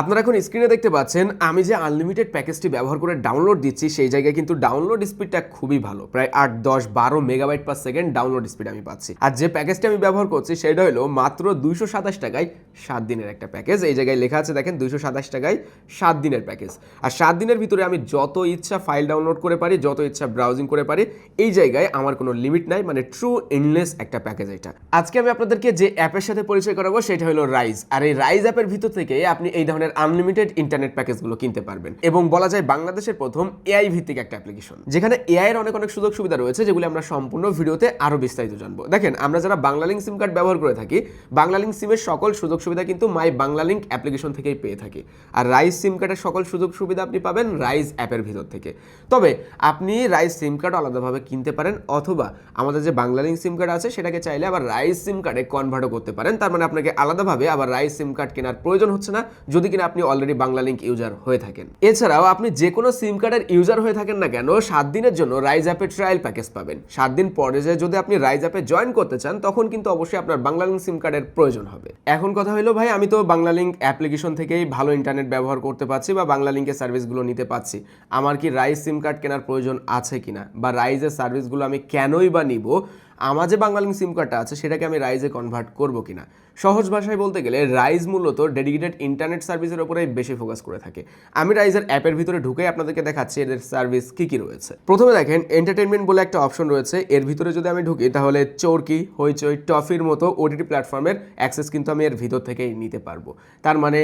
আপনারা এখন স্ক্রিনে দেখতে পাচ্ছেন, আমি যে আনলিমিটেড প্যাকেজটি ব্যবহার করে ডাউনলোড দিচ্ছি, সেই জায়গায় কিন্তু ডাউনলোড স্পিডটা খুবই ভালো। প্রায় আট, দশ, বারো megabyte per second download speed আমি পাচ্ছি। আর যে প্যাকেজটি আমি ব্যবহার করছি, সেটা হলো মাত্র দুইশো সাতাশ টাকায় সাত দিনের একটা প্যাকেজ এই জায়গায় লেখা আছে, দেখেন, দুইশো সাতাশ টাকায় সাত দিনের প্যাকেজ আর সাত দিনের ভিতরে আমি যত ইচ্ছা ফাইল ডাউনলোড করে পারি, যত ইচ্ছা ব্রাউজিং করে পারি, এই জায়গায় আমার কোনো লিমিট নাই মানে ট্রু ইনলেস একটা প্যাকেজ এটা। আজকে আমি আপনাদেরকে যে অ্যাপের সাথে পরিচয় করাবো, সেটা হলো রাইজ আর এই রাইজ অ্যাপের ভিতর থেকে আপনি এই ধরনের আনলিমিটেড ইন্টারনেট প্যাকেজগুলো কিনতে পারবেন। এবং বলা যায় বাংলাদেশের প্রথম এআই ভিত্তিক একটা অ্যাপ্লিকেশন যেখানে এআই এর অনেক অনেক সুযোগ সুবিধা রয়েছে, যেগুলো আমরা সম্পূর্ণ ভিডিওতে আরও বিস্তারিত জানব। দেখেন, আমরা যারা বাংলালিংক সিম কার্ড ব্যবহার করে থাকি, বাংলালিংক সিমের সকল সুযোগ সুবিধা কিন্তু মাই বাংলালিংক অ্যাপ্লিকেশন থেকেই পেয়ে থাকি। আর রাইজ সিম কার্ডের সকল সুযোগ সুবিধা আপনি পাবেন রাইজ অ্যাপের ভিতর থেকে। তবে আপনি রাইজ সিম কার্ড আলাদাভাবে কিনতে পারেন, অথবা আমাদের যে বাংলালিংক সিম কার্ড আছে, সেটাকে চাইলে আবার রাইজ সিম কার্ডে কনভার্টও করতে পারেন। তার মানে আপনাকে আলাদাভাবে আবার রাইজ সিম কার্ড কেনার প্রয়োজন হচ্ছে না। যদি কিনা আপনি অলরেডি বাংলা লিঙ্ক ইউজার হয়ে থাকেন। এছাড়াও আপনি যে কোনো সিম কার্ডের ইউজার হয়ে থাকেন না কেন, সাত দিনের জন্য রাইজ অ্যাপের ট্রায়াল প্যাকেজ পাবেন। সাত দিন পরে যে যদি আপনি রাইজ অ্যাপে জয়েন করতে চান, তখন কিন্তু অবশ্যই আপনার বাংলালিংক সিম কার্ডের প্রয়োজন হবে। এখন কথা হলো, ভাই, আমি তো বাংলা লিঙ্ক অ্যাপ্লিকেশন থেকেই ভালো ইন্টারনেট ব্যবহার করতে পারছি বা বাংলা লিঙ্কের সার্ভিসগুলো নিতে পারছি। আমার কি রাইজ সিম কার্ড কেনার প্রয়োজন আছে কিনা? বা রাইজের সার্ভিসগুলো আমি কেনই বা নিব? আমার যে বাংলালিংক সিম কার্ডটা আছে, সেটাকে আমি রাইজে কনভার্ট করব কিনা? সহজ ভাষায় বলতে গেলে রাইজ মূলত ডেডিকেটেড ইন্টারনেট সার্ভিসের উপরে বেশি ফোকাস করে থাকে। আমি রাইজের অ্যাপের ভিতরে ঢুকে আপনাদেরকে দেখাচ্ছি এদের সার্ভিস কী কী রয়েছে। প্রথমে দেখেন এন্টারটেনমেন্ট বলে একটা অপশন রয়েছে। এর ভিতরে যদি আমি ঢুকি, তাহলে চোরকি, হইচই, টফির মতো ওটিটি প্ল্যাটফর্মের অ্যাক্সেস কিন্তু আমি এর ভিতর থেকেই নিতে পারব। তার মানে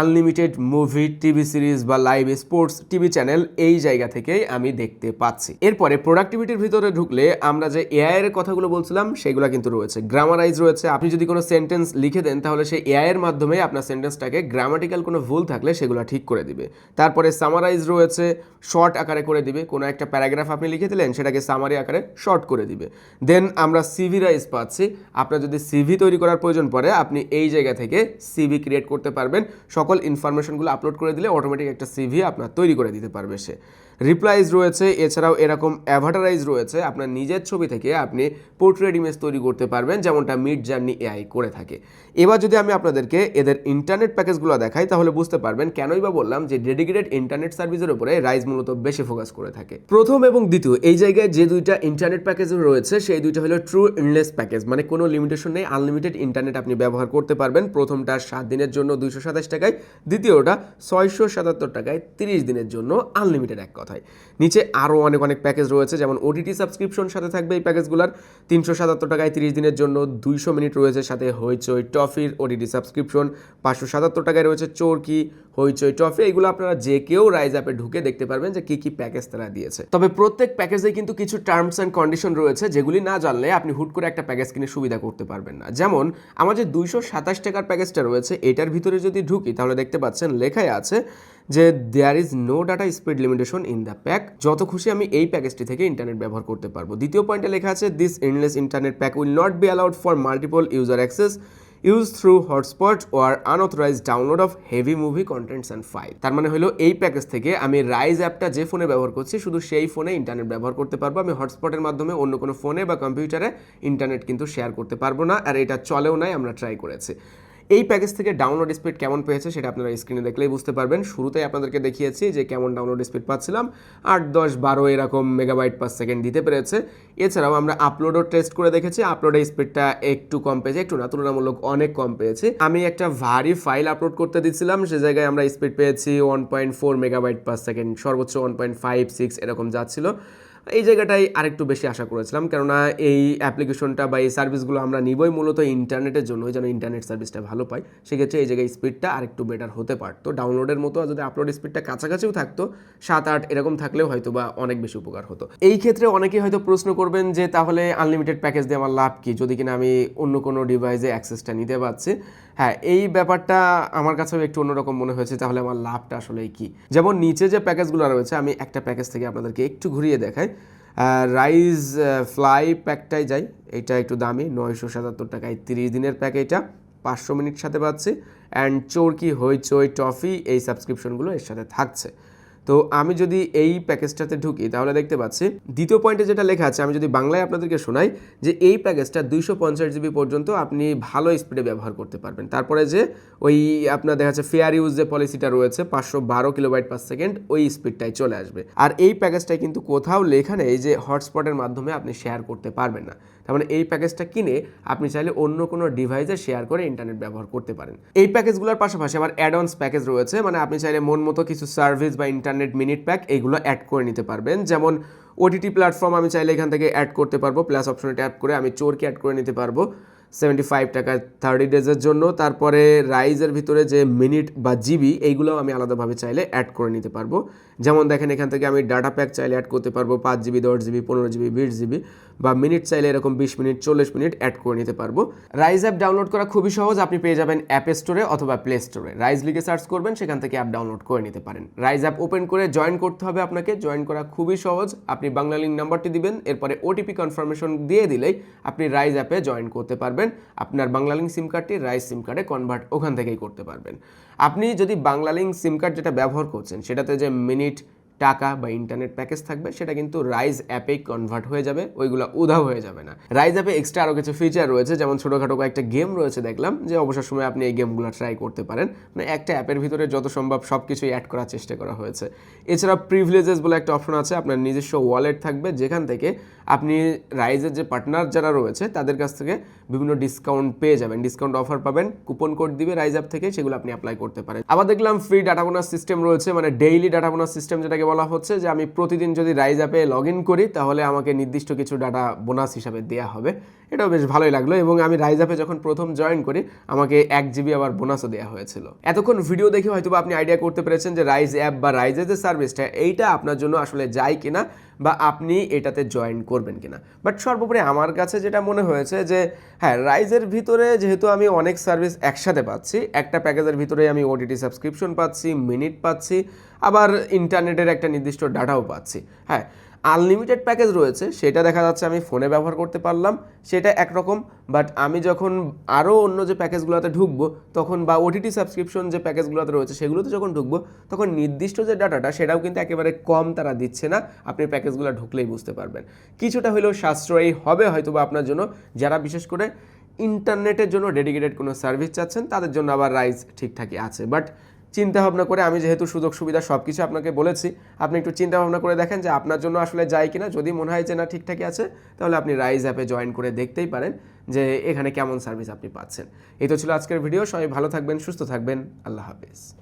আনলিমিটেড মুভি, টিভি সিরিজ বা লাইভ স্পোর্টস টিভি চ্যানেল এই জায়গা থেকেই আমি দেখতে পাচ্ছি। এরপরে প্রোডাক্টিভিটির ভিতরে ঢুকলে আমরা যে এআই এর কথাগুলো বলছিলাম, সেগুলো কিন্তু রয়েছে। গ্রামারাইজ রয়েছে। আপনি যদি কোনো সেন্টেন্স লিখে দেন, তাহলে সেই এআই এর মাধ্যমে আপনার সেন্টেন্সটাকে গ্রামাটিক্যাল কোনো ভুল থাকলে সেগুলো ঠিক করে দিবে। তারপরে সামারাইজ রয়েছে শর্ট আকারে করে দিবে। কোনো একটা প্যারাগ্রাফ আপনি লিখে দিলেন, সেটাকে সামারি আকারে শর্ট করে দিবে। দেন আমরা সিভি রাইজ পাচ্ছি। আপনার যদি সিভি তৈরি করার প্রয়োজন পড়ে, আপনি এই জায়গা থেকে সিভি ক্রিয়েট করতে পারবেন। সকল ইনফরমেশনগুলো আপলোড করে দিলে অটোমেটিক একটা সিভি আপনার তৈরি করে দিতে পারবে সে। রিপ্লাইজ রয়েছে, এছাড়াও এরকম অ্যাভাটারাইজ রয়েছে। আপনার নিজের ছবি থেকে আপনি পোর্ট্রেট ইমেজ তৈরি করতে পারবেন, যেমনটা মিড জার্নি এআই করে থাকে। এবার যদি আমি আপনাদেরকে এদের ইন্টারনেট প্যাকেজগুলো দেখাই, তাহলে বুঝতে পারবেন কেনই বা বললাম যে ডেডিকেটেড ইন্টারনেট সার্ভিসের উপরে রাইজ মূলত বেশি ফোকাস করে থাকে। প্রথম এবং দ্বিতীয়, এই জায়গায় যে দুইটা ইন্টারনেট প্যাকেজ রয়েছে, সেই দুইটা হলো ট্রু ইনলেস প্যাকেজ মানে কোনো লিমিটেশন নেই আনলিমিটেড ইন্টারনেট আপনি ব্যবহার করতে পারবেন। প্রথমটা সাত দিনের জন্য দুইশো সাতাশ টাকায়, দ্বিতীয়টা ছয়শো সাতাত্তর টাকায়, তিরিশ দিনের জন্য আনলিমিটেড এক কথায় নিচে আরও অনেক অনেক প্যাকেজ রয়েছে, যেমন ওটিটি সাবস্ক্রিপশন সাথে থাকবে এই প্যাকেজগুলোর তিনশো সাতাত্তর টাকায় তিরিশ দিনের জন্য দুইশো মিনিট রয়েছে সাথে হইচই টফির ওটিটি সাবস্ক্রিপশন পাঁচশো সাতাত্তর টাকায় রয়েছে চোরকি, হইচই টফি। এইগুলো আপনারা যে কেউ রাইজ অ্যাপে ঢুকে দেখতে পারবেন যে কি কি প্যাকেজ তারা দিয়েছে। তবে প্রত্যেক প্যাকেজে কিন্তু কিছু টার্মস অ্যান্ড কন্ডিশন রয়েছে, যেগুলি না জানলে আপনি হুট করে একটা প্যাকেজ কিনে সুবিধা করতে পারবেন না। যেমন, আমার যে দুইশো সাতাশ টাকার প্যাকেজটা রয়েছে, এটার ভিতরে যদি ঢুকি, তাহলে দেখতে পাচ্ছেন লেখাই আছে যে there is no data speed limitation in the pack যত খুশি আমি এই প্যাকেজটি থেকে ইন্টারনেট ব্যবহার করতে পারব। দ্বিতীয় পয়েন্টে লেখা আছে this unless internet pack will not be allowed for multiple user access use through hotspot or unauthorised download of heavy movie contents and file তার মানে হলো, এই প্যাকেজ থেকে আমি রাইজ অ্যাপটা যে ফোনে ব্যবহার করছি, শুধু সেই ফোনে ইন্টারনেট ব্যবহার করতে পারব। আমি হটস্পটের মাধ্যমে অন্য কোনো ফোনে বা কম্পিউটারে ইন্টারনেট কিন্তু শেয়ার করতে পারব না, আর এটা চলেও নাই, আমরা ট্রাই করেছি। এই প্যাকেজ থেকে ডাউনলোড স্পিড কেমন পেয়েছে সেটা আপনারা স্ক্রিনে দেখলেই বুঝতে পারবেন। শুরুতেই আপনাদেরকে দেখিয়েছি যে কেমন ডাউনলোড স্পিড পাচ্ছিলাম। আট, দশ, বারো এরকম মেগাবাইট পার সেকেন্ড দিতে পেরেছে। এছাড়াও আমরা আপলোডও টেস্ট করে দেখেছি। আপলোডের স্পিডটা একটু কম পেয়েছে, একটু না, তুলনামূলক অনেক কম পেয়েছে। আমি একটা ভারী ফাইল আপলোড করতে দিচ্ছিলাম সে জায়গায় আমরা স্পিড পেয়েছি one point four megabyte per second সর্বোচ্চ ওয়ান পয়েন্ট ফাইভ সিক্স এরকম যাচ্ছিল। এই জায়গাটাই আরেকটু বেশি আশা করেছিলাম। কেননা এই অ্যাপ্লিকেশনটা বা এই সার্ভিসগুলো আমরা নিবই মূলত ইন্টারনেটের জন্য, যেন ইন্টারনেট সার্ভিসটা ভালো পাই। সেক্ষেত্রে এই জায়গায় স্পিডটা আরেকটু বেটার হতে পারতো। ডাউনলোডের মতো যদি আপলোড স্পিডটা কাছাকাছিও থাকতো, সাত, আট এরকম থাকলেও হয়তো বা অনেক বেশি উপকার হতো। এই ক্ষেত্রে অনেকেই হয়তো প্রশ্ন করবেন যে, তাহলে আনলিমিটেড প্যাকেজ দিয়ে আমার লাভ কী? যদি কিনা আমি অন্য কোনো ডিভাইসে অ্যাক্সেসটা নিতে পারছি। হ্যাঁ এই ব্যাপারটা আমার কাছেও একটু অন্যরকম মনে হয়েছে, তাহলে আমার লাভটা আসলে কি? যেমন নিচে যে প্যাকেজগুলো রয়েছে, আমি একটা প্যাকেজ থেকে আপনাদেরকে একটু ঘুরিয়ে দেখাই। রাইজ ফ্লাই প্যাকটাই যাই। এটা একটু দামি, নয়শো সাতাত্তর টাকায় তিরিশ দিনের প্যাক এটা। পাঁচশো মিনিট সাথে পাচ্ছি। অ্যান্ড চোরকি হইচই টফি এই সাবস্ক্রিপশনগুলো এর সাথে থাকছে। তো আমি যদি এই প্যাকেজটাতে ঢুকি, তাহলে দেখতে পাচ্ছি, দ্বিতীয় পয়েন্টে যেটা লেখা আছে, আমি যদি বাংলায় আপনাদেরকে শোনাই, যে এই প্যাকেজটা দুইশো পঞ্চাশ জিবি পর্যন্ত আপনি ভালো স্পিডে ব্যবহার করতে পারবেন। তারপরে যে ওই আপনার দেখা যাচ্ছে ফেয়ার ইউজ যে পলিসিটা রয়েছে, পাঁচশো বারো কিলোবাইট পার সেকেন্ড ওই স্পিডটাই চলে আসবে। আর এই প্যাকেজটাই কিন্তু কোথাও লেখা নেই যে হটস্পটের মাধ্যমে আপনি শেয়ার করতে পারবেন না। তার মানে এই প্যাকেজটা কিনে আপনি চাইলে অন্য কোনো ডিভাইসে শেয়ার করে ইন্টারনেট ব্যবহার করতে পারেন। এই প্যাকেজগুলোর পাশাপাশি আবার অ্যাডভান্স প্যাকেজ রয়েছে মানে আপনি চাইলে মন মতো কিছু সার্ভিস বা ইন্টারনেট মিনিট প্যাক এইগুলো অ্যাড করে নিতে পারবেন। যেমন ওটিটি প্ল্যাটফর্ম আমি চাইলে এখান থেকে অ্যাড করতে পারব প্লাস অপশনে ট্যাপ করে আমি চোরকে অ্যাড করে নিতে পারব। সেভেন্টি ফাইভ টাকা থার্টি ডেজের জন্য। তারপরে রাইজের ভিতরে যে মিনিট বা জিবি, এইগুলোও আমি আলাদাভাবে চাইলে অ্যাড করে নিতে পারব। যেমন দেখেন, এখান থেকে আমি ডাটা প্যাক চাইলে অ্যাড করতে পারব, পাঁচ জিবি, দশ জিবি, পনেরো জিবি, বিশ জিবি বা মিনিট চাইলে এরকম বিশ মিনিট, চল্লিশ মিনিট অ্যাড করে নিতে পারব। রাইজ অ্যাপ ডাউনলোড করা খুবই সহজ। আপনি পেয়ে যাবেন অ্যাপ স্টোরে অথবা প্লে স্টোরে রাইজ লিখে সার্চ করবেন, সেখান থেকে অ্যাপ ডাউনলোড করে নিতে পারেন। রাইজ অ্যাপ ওপেন করে জয়েন করতে হবে আপনাকে। জয়েন করা খুবই সহজ। আপনি বাংলা লিঙ্ক নাম্বারটি দিবেন, এরপরে ওটিপি কনফার্মেশন দিয়ে দিলেই আপনি রাইজ অ্যাপে জয়েন করতে পারবেন। আপনার বাংলা লিঙ্ক সিম কার্ডটি রাইজ সিম কার্ডে কনভার্ট ওখান থেকেই করতে পারবেন। আপনি যদি বাংলা লিঙ্ক সিম কার্ড যেটা ব্যবহার করছেন, সেটাতে যে মিনিট টাকা বা ইন্টারনেট প্যাকেজ থাকবে, সেটা কিন্তু রাইজ অ্যাপেই কনভার্ট হয়ে যাবে, ওইগুলো উধাও হয়ে যাবে না। রাইজ অ্যাপে এক্সট্রা আরও কিছু ফিচার রয়েছে, যেমন ছোটোখাটো কয়েকটা গেম রয়েছে দেখলাম, যে অবসর সময় আপনি এই গেমগুলো ট্রাই করতে পারেন। মানে একটা অ্যাপের ভিতরে যত সম্ভব সব কিছুই অ্যাড করার চেষ্টা করা হয়েছে। এছাড়া প্রিভিলেজেস বলে একটা অপশন আছে, আপনার নিজস্ব ওয়ালেট থাকবে, যেখান থেকে আপনি রাইজের যে পার্টনার যারা রয়েছে, তাদের কাছ থেকে বিভিন্ন ডিসকাউন্ট পেয়ে যাবেন। ডিসকাউন্ট অফার পাবেন কুপন কোড দিবে রাইজ অ্যাপ থেকে, সেগুলো আপনি অ্যাপ্লাই করতে পারেন। আবার দেখলাম ফ্রি ডাটা বোনাস সিস্টেম রয়েছে মানে ডেইলি ডাটা বোনাস সিস্টেম যেটাকে বলা হচ্ছে, যে আমি প্রতিদিন যদি রাইজ অ্যাপে লগ ইন করি, তাহলে আমাকে নির্দিষ্ট কিছু ডাটা বোনাস হিসাবে দেওয়া হবে। এটাও বেশ ভালোই লাগল এবং আমি রাইজ অ্যাপে যখন প্রথম জয়েন করি, আমাকে এক জিবি আবার বোনাসও দেওয়া হয়েছিল। এতক্ষণ ভিডিও দেখে হয়তো আপনি আইডিয়া করতে পেরেছেন যে রাইজ অ্যাপ বা রাইজের যে সার্ভিসটা এইটা আপনার জন্য আসলে যায় কিনা বা আপনি এটাতে জয়েন করবেন কিনা। বাট সর্বোপরি আমার কাছে যেটা মনে হয়েছে যে হ্যাঁ রাইজের ভিতরে যেহেতু আমি অনেক সার্ভিস একসাথে পাচ্ছি, একটা প্যাকেজের ভিতরে আমি ওটিটি সাবস্ক্রিপশন পাচ্ছি মিনিট পাচ্ছি, আবার ইন্টারনেটের একটা নির্দিষ্ট ডাটাও পাচ্ছি। হ্যাঁ আনলিমিটেড প্যাকেজ রয়েছে, সেটা দেখা যাচ্ছে আমি ফোনে ব্যবহার করতে পারলাম, সেটা একরকম বাট আমি যখন আরও অন্য যে প্যাকেজগুলোতে ঢুকবো, তখন বা ওটিটি সাবস্ক্রিপশন যে প্যাকেজগুলোতে রয়েছে, সেগুলোতে যখন ঢুকবো, তখন নির্দিষ্ট যে ডাটাটা, সেটাও কিন্তু একেবারে কম তারা দিচ্ছে না, আপনি প্যাকেজগুলো ঢুকলেই বুঝতে পারবেন। কিছুটা হলেও সাশ্রয়ী হবে হয়তো বা আপনার জন্য, যারা বিশেষ করে ইন্টারনেটের জন্য ডেডিকেটেড কোনো সার্ভিস চাচ্ছেন, তাদের জন্য আবার রাইজ ঠিকঠাকই আছে বাট চিন্তা ভাবনা করে আমি যেহেতু সুযোগ সুবিধা সব কিছু আপনাকে বলেছি, আপনি একটু চিন্তা ভাবনা করে দেখেন যে আপনার জন্য আসলে যায় কিনা। যদি মনে হয় যে না ঠিকঠাকই আছে, তাহলে আপনি রাইজ অ্যাপে জয়েন করে দেখতেই পারেন যে এখানে কেমন সার্ভিস আপনি পাচ্ছেন। এই তো ছিল আজকের ভিডিও সবাই ভালো থাকবেন, সুস্থ থাকবেন। আল্লাহ হাফেজ।